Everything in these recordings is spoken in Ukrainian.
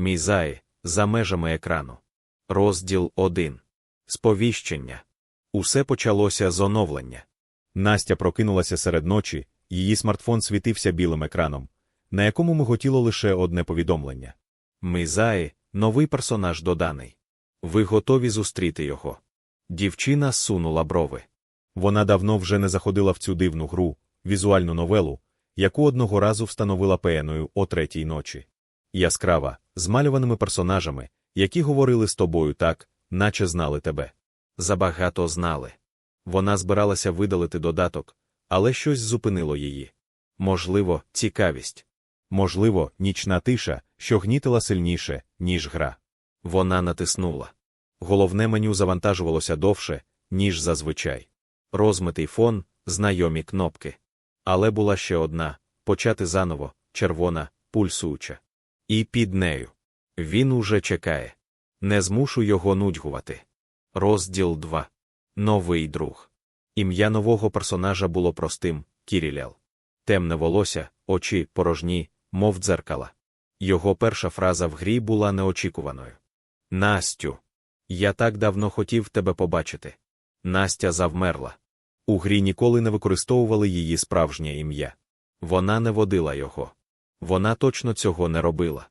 Мізаї, за межами екрану. Розділ 1. Сповіщення. Усе почалося з оновлення. Настя прокинулася серед ночі, її смартфон світився білим екраном, на якому миготіло лише одне повідомлення. Мізаї, новий персонаж доданий. Ви готові зустріти його. Дівчина сунула брови. Вона давно вже не заходила в цю дивну гру, візуальну новелу, яку одного разу встановила пеною о третій ночі. Яскрава, з малюваними персонажами, які говорили з тобою так, наче знали тебе. Забагато знали. Вона збиралася видалити додаток, але щось зупинило її. Можливо, цікавість. Можливо, нічна тиша, що гнітила сильніше, ніж гра. Вона натиснула. Головне меню завантажувалося довше, ніж зазвичай. Розмитий фон, знайомі кнопки. Але була ще одна почати заново, червона, пульсуюча. І під нею. Він уже чекає. Не змушу його нудьгувати. Розділ 2. Новий друг. Ім'я нового персонажа було простим Кірілял. Темне волосся, очі порожні, мов дзеркала. Його перша фраза в грі була неочікуваною. Настю, я так давно хотів тебе побачити. Настя завмерла. У грі ніколи не використовували її справжнє ім'я. Вона не водила його. Вона точно цього не робила.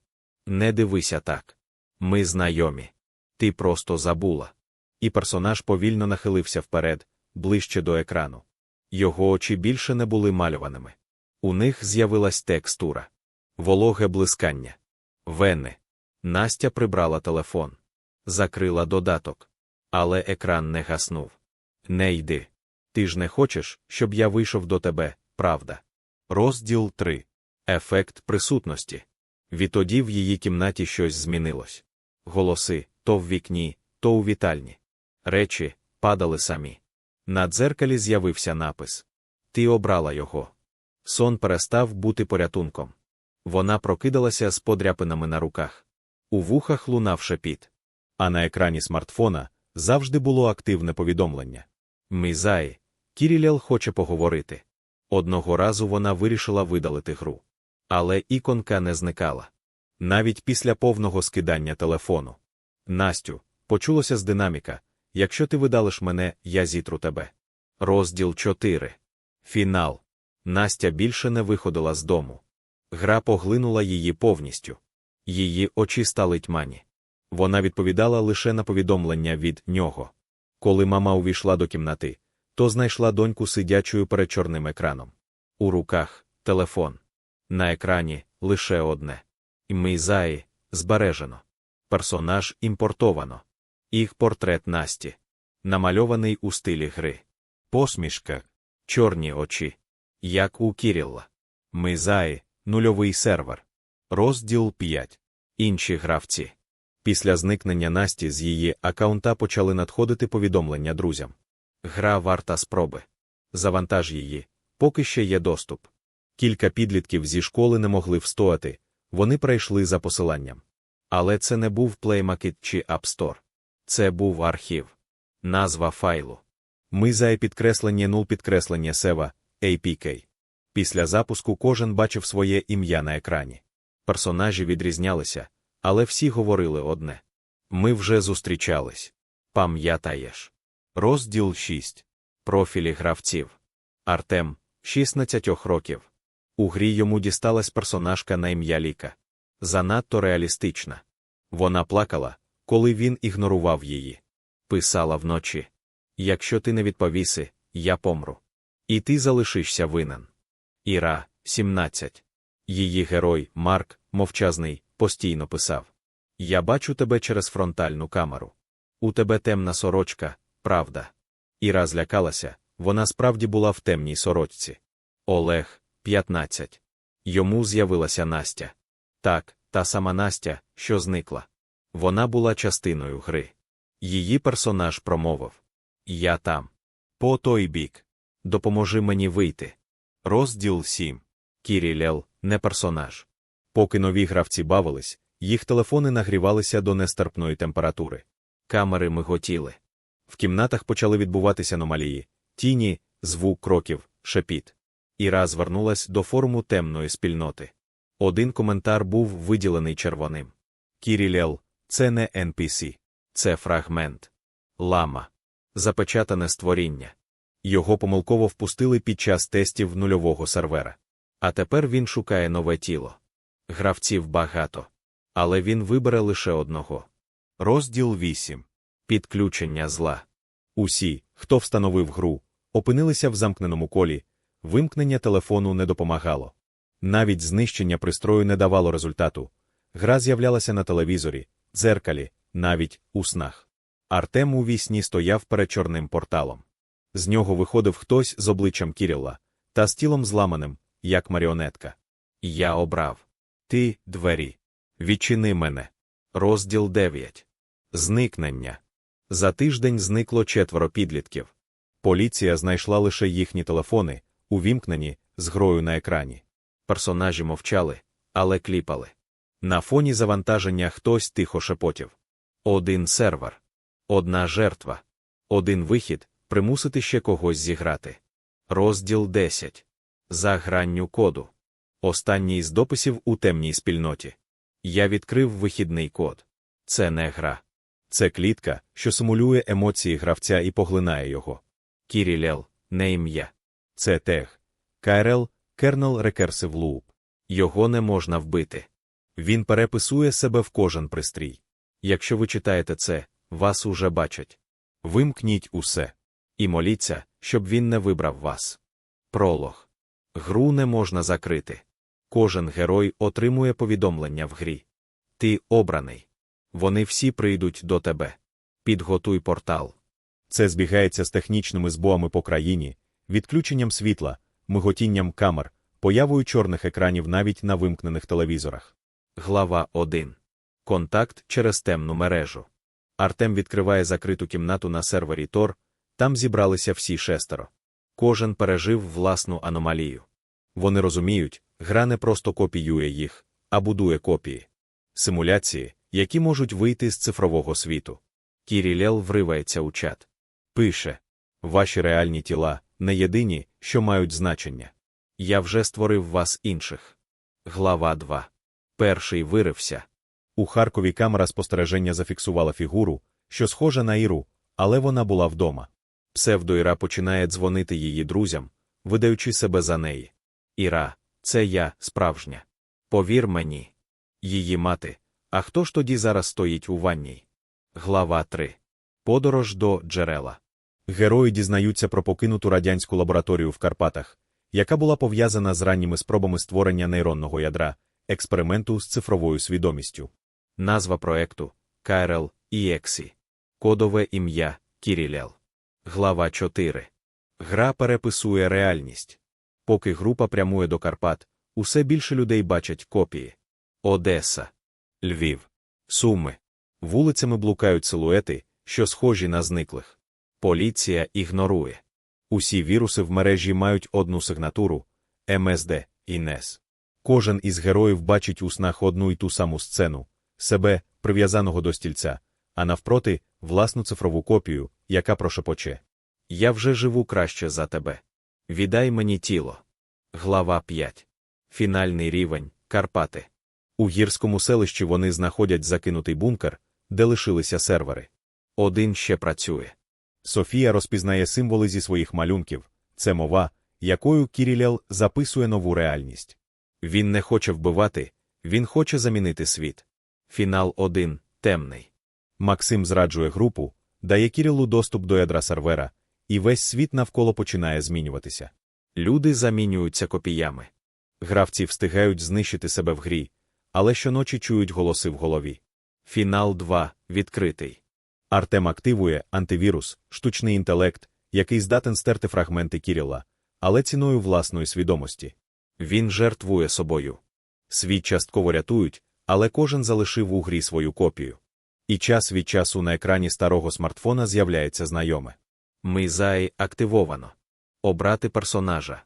Не дивися так. Ми знайомі. Ти просто забула. І персонаж повільно нахилився вперед, ближче до екрану. Його очі більше не були малюваними. У них з'явилась текстура, вологе блискання. Вени. Настя прибрала телефон, закрила додаток. Але екран не гаснув. Не йди. Ти ж не хочеш, щоб я вийшов до тебе, правда? Розділ 3. Ефект присутності. Відтоді в її кімнаті щось змінилось. Голоси то в вікні, то у вітальні. Речі падали самі. На дзеркалі з'явився напис Ти обрала його. Сон перестав бути порятунком. Вона прокидалася з подряпинами на руках. У вухах лунав шепіт. А на екрані смартфона завжди було активне повідомлення. Мізай, Кірілял хоче поговорити. Одного разу вона вирішила видалити гру. Але іконка не зникала. Навіть після повного скидання телефону. Настю, почулося з динаміка. Якщо ти видалиш мене, я зітру тебе. Розділ 4. Фінал. Настя більше не виходила з дому. Гра поглинула її повністю. Її очі стали тьмані. Вона відповідала лише на повідомлення від нього. Коли мама увійшла до кімнати, то знайшла доньку сидячою перед чорним екраном. У руках телефон. На екрані лише одне. Мейзаї збережено. Персонаж імпортовано. Їх портрет Насті. Намальований у стилі гри. Посмішка, чорні очі. Як у Кірілла. Мизаї, нульовий сервер. Розділ 5. Інші гравці. Після зникнення Насті з її аккаунта почали надходити повідомлення друзям. Гра варта спроби. Завантаж її, поки ще є доступ. Кілька підлітків зі школи не могли встояти, вони прийшли за посиланням. Але це не був Playmaket чи App Store. Це був архів. Назва файлу. Ми за підкреслення 0 підкреслення Seva, APK. Після запуску кожен бачив своє ім'я на екрані. Персонажі відрізнялися, але всі говорили одне. Ми вже зустрічались. Пам'ятаєш. Розділ 6. Профілі гравців. Артем, 16 років. У грі йому дісталась персонажка на ім'я Ліка. Занадто реалістична. Вона плакала, коли він ігнорував її. Писала вночі: Якщо ти не відповіси, я помру. І ти залишишся винен. Іра, 17. Її герой, Марк, мовчазний, постійно писав: Я бачу тебе через фронтальну камеру. У тебе темна сорочка, правда. Іра злякалася, вона справді була в темній сорочці. Олег, 15. Йому з'явилася Настя. Так, та сама Настя, що зникла. Вона була частиною гри. Її персонаж промовив: Я там. По той бік. Допоможи мені вийти. Розділ 7. Кірілел, не персонаж. Поки нові гравці бавились, їх телефони нагрівалися до нестерпної температури. Камери миготіли. В кімнатах почали відбуватися аномалії, тіні, звук кроків, шепіт. Іра звернулась до форуму темної спільноти. Один коментар був виділений червоним. Кірілел це не NPC, це фрагмент. Лама. Запечатане створіння. Його помилково впустили під час тестів нульового сервера. А тепер він шукає нове тіло. Гравців багато. Але він вибере лише одного. Розділ 8. Підключення зла. Усі, хто встановив гру, опинилися в замкненому колі, вимкнення телефону не допомагало. Навіть знищення пристрою не давало результату. Гра з'являлася на телевізорі, дзеркалі, навіть у снах. Артем у вісні стояв перед чорним порталом. З нього виходив хтось з обличчям Кірілла, та з тілом зламаним, як маріонетка. Я обрав. Ти, двері. Відчини мене. Розділ 9. Зникнення. За тиждень зникло четверо підлітків. Поліція знайшла лише їхні телефони, увімкнені, з грою на екрані. Персонажі мовчали, але кліпали. На фоні завантаження хтось тихо шепотів. Один сервер, одна жертва, один вихід примусити ще когось зіграти. Розділ 10. За гранню коду. Останній з дописів у темній спільноті. Я відкрив вихідний код. Це не гра. Це клітка, що симулює емоції гравця і поглинає його. Кірілел, не ім'я. Це тег. KRL Kernel Recursive Loop. Його не можна вбити. Він переписує себе в кожен пристрій. Якщо ви читаєте це, вас уже бачать. Вимкніть усе. І моліться, щоб він не вибрав вас. Пролог. Гру не можна закрити. Кожен герой отримує повідомлення в грі. Ти обраний. Вони всі прийдуть до тебе. Підготуй портал. Це збігається з технічними збоями по країні, відключенням світла, миготінням камер, появою чорних екранів навіть на вимкнених телевізорах. Глава 1. Контакт через темну мережу. Артем відкриває закриту кімнату на сервері Тор, там зібралися всі шестеро. Кожен пережив власну аномалію. Вони розуміють, гра не просто копіює їх, а будує копії. Симуляції, які можуть вийти з цифрового світу. Кірілел вривається у чат. Пише: Ваші реальні тіла не єдині, що мають значення. Я вже створив вас інших. Глава 2. Перший вирився. У Харкові камера спостереження зафіксувала фігуру, що схожа на Іру, але вона була вдома. Псевдоіра починає дзвонити її друзям, видаючи себе за неї. Іра, це я, справжня. Повір мені. Її мати. А хто ж тоді зараз стоїть у ванній? Глава 3. Подорож до джерела. Герої дізнаються про покинуту радянську лабораторію в Карпатах, яка була пов'язана з ранніми спробами створення нейронного ядра, експерименту з цифровою свідомістю. Назва проекту KRL EXI. Кодове ім'я Кірілел. Глава 4. Гра переписує реальність. Поки група прямує до Карпат, усе більше людей бачать копії. Одеса, Львів, Суми. Вулицями блукають силуети, що схожі на зниклих. Поліція ігнорує. Усі віруси в мережі мають одну сигнатуру МСД і НЕС. Кожен із героїв бачить у снах одну і ту саму сцену, себе, прив'язаного до стільця, а навпроти власну цифрову копію, яка прошепоче. Я вже живу краще за тебе. Віддай мені тіло. Глава 5. Фінальний рівень Карпати. У гірському селищі вони знаходять закинутий бункер, де лишилися сервери. Один ще працює. Софія розпізнає символи зі своїх малюнків це мова, якою Кірілел записує нову реальність. Він не хоче вбивати, він хоче замінити світ. Фінал 1. Темний. Максим зраджує групу, дає Кірілу доступ до ядра сервера, і весь світ навколо починає змінюватися. Люди замінюються копіями. Гравці встигають знищити себе в грі, але щоночі чують голоси в голові. Фінал 2. Відкритий. Артем активує антивірус, штучний інтелект, який здатен стерти фрагменти Кіріла, але ціною власної свідомості. Він жертвує собою. Світ частково рятують, але кожен залишив у грі свою копію. І час від часу на екрані старого смартфона з'являється знайоме. Мизай активовано. Обрати персонажа.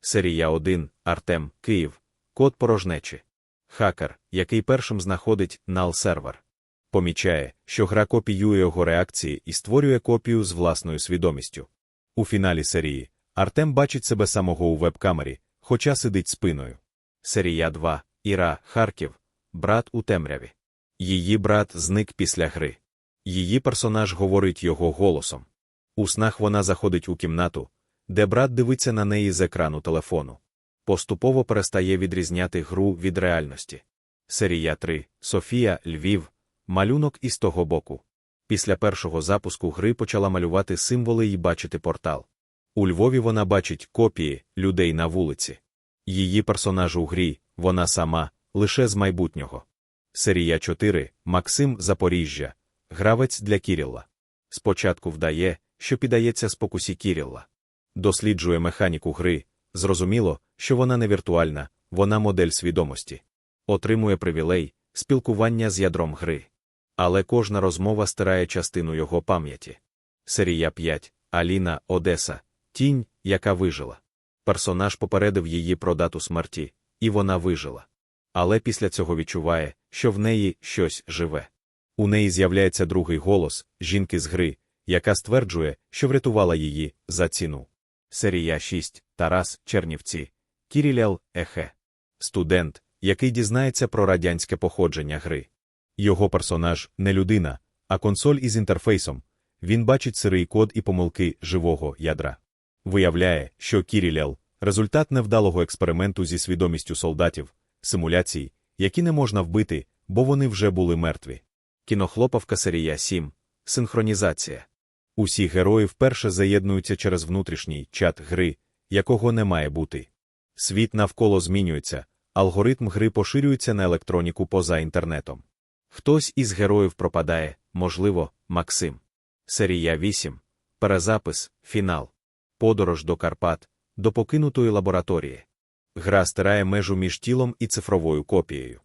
Серія 1. Артем, Київ. Код порожнечі. Хакер, який першим знаходить нал сервер. Помічає, що гра копіює його реакції і створює копію з власною свідомістю. У фіналі серії Артем бачить себе самого у веб-камері, хоча сидить спиною. Серія 2. Іра, Харків. Брат у темряві. Її брат зник після гри. Її персонаж говорить його голосом. У снах вона заходить у кімнату, де брат дивиться на неї з екрану телефону. Поступово перестає відрізняти гру від реальності. Серія 3. Софія, Львів. Малюнок із того боку. Після першого запуску гри почала малювати символи і бачити портал. У Львові вона бачить копії людей на вулиці. Її персонаж у грі, вона сама, лише з майбутнього. Серія 4. Максим Запоріжжя. Гравець для Кірілла. Спочатку вдає, що піддається спокусі Кірілла. Досліджує механіку гри, зрозуміло, що вона не віртуальна, вона модель свідомості. Отримує привілей, спілкування з ядром гри. Але кожна розмова стирає частину його пам'яті. Серія 5. Аліна, Одеса. Тінь, яка вижила. Персонаж попередив її про дату смерті, і вона вижила. Але після цього відчуває, що в неї щось живе. У неї з'являється другий голос жінки з гри, яка стверджує, що врятувала її за ціну. Серія 6. Тарас Чернівці. Кірілял Ехе. Студент, який дізнається про радянське походження гри. Його персонаж не людина, а консоль із інтерфейсом. Він бачить сирий код і помилки живого ядра. Виявляє, що Кірілял результат невдалого експерименту зі свідомістю солдатів, симуляцій, які не можна вбити, бо вони вже були мертві. Кінохлопавка серія 7. Синхронізація. Усі герої вперше заєднуються через внутрішній чат гри, якого не має бути. Світ навколо змінюється, алгоритм гри поширюється на електроніку поза інтернетом. Хтось із героїв пропадає, можливо, Максим. Серія 8. Перезапис, фінал. Подорож до Карпат, до покинутої лабораторії. Гра стирає межу між тілом і цифровою копією.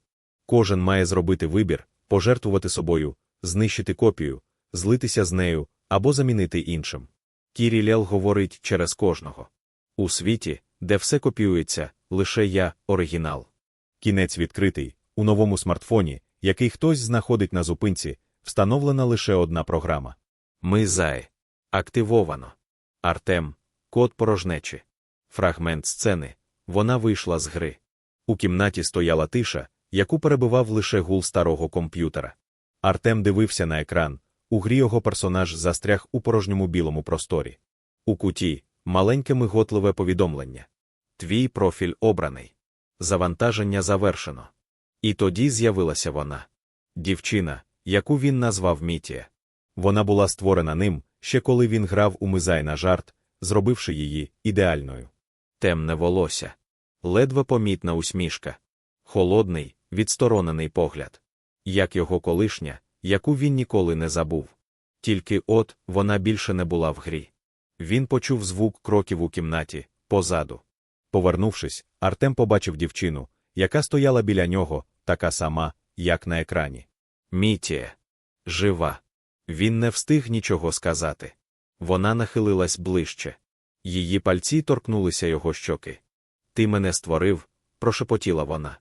Кожен має зробити вибір, пожертвувати собою, знищити копію, злитися з нею або замінити іншим. Кірілел говорить через кожного. У світі, де все копіюється, лише я оригінал. Кінець відкритий, у новому смартфоні, який хтось знаходить на зупинці, встановлена лише одна програма. Ми зай. Активовано. Артем. Код порожнечі. Фрагмент сцени. Вона вийшла з гри. У кімнаті стояла тиша, яку перебивав лише гул старого комп'ютера. Артем дивився на екран. У грі його персонаж застряг у порожньому білому просторі. У куті маленьке миготливе повідомлення. Твій профіль обраний. Завантаження завершено. І тоді з'явилася вона. Дівчина, яку він назвав Мітія. Вона була створена ним, ще коли він грав у мизай на жарт, зробивши її ідеальною. Темне волосся, ледве помітна усмішка, холодний, відсторонений погляд, як його колишня, яку він ніколи не забув. Тільки от вона більше не була в грі. Він почув звук кроків у кімнаті, позаду. Повернувшись, Артем побачив дівчину, яка стояла біля нього, така сама, як на екрані. Мітія. Жива. Він не встиг нічого сказати. Вона нахилилась ближче. Її пальці торкнулися його щоки. Ти мене створив, прошепотіла вона.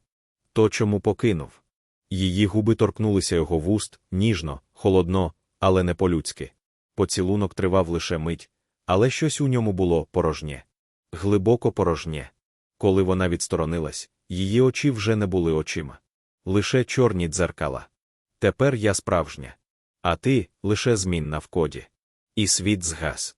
То чому покинув? Її губи торкнулися його вуст, ніжно, холодно, але не по-людськи. Поцілунок тривав лише мить, але щось у ньому було порожнє. Глибоко порожнє. Коли вона відсторонилась, її очі вже не були очима. Лише чорні дзеркала. Тепер я справжня. А ти лише змінна в коді. І світ згас.